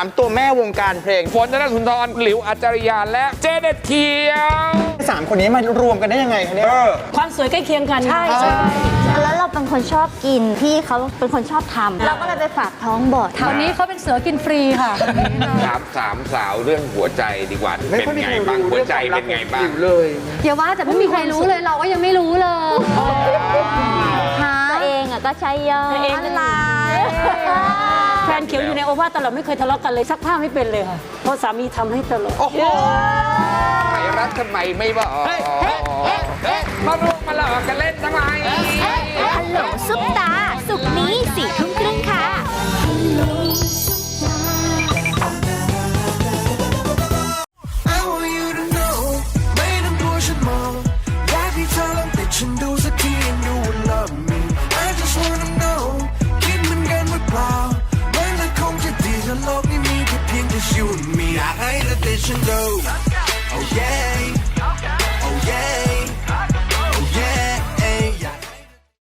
ามตัวแม่วงการเพลง ฝนธนสุนทร หลิวอัจจริยาและเจเน็ตเขียว สามคนนี้มารวมกันได้ยังไงคะเนี่ย ความสวยใกล้เคียงกันใช่ แล้วเราเป็นคนชอบกิน พี่เขาเป็นคนชอบทำเราก็เลยไปฝากท้องบ่อยคราวนี้เขาเป็นเสือกินฟรีค่ะ ถามสามสาวเรื่องหัวใจดีกว่า ไม่เป็นค่อยมีไงใครบ้างรู้หัวเรื่องใจความรัเป็กนขไงองบ้างจิ๋วเลย อย่าว่าแต่ไม่มีใครรู้เลยเราก็ยังไม่รู้เลยตัวเองอะก็ใช้เยอะตัวเองอะไรแฟน เขียวอยู่ในโอวาทตลอดไม่เคยทะเลาะกันเลยซักผ้าไม่เป็นเลยค่ะเพราะสามีทำให้ตลอด โอ้โหไทยรัฐทำไมไม่บอกมารุกมาหลอกกันเล่นทำไม you and me อยากให้เธอติดฉันดู oh yeah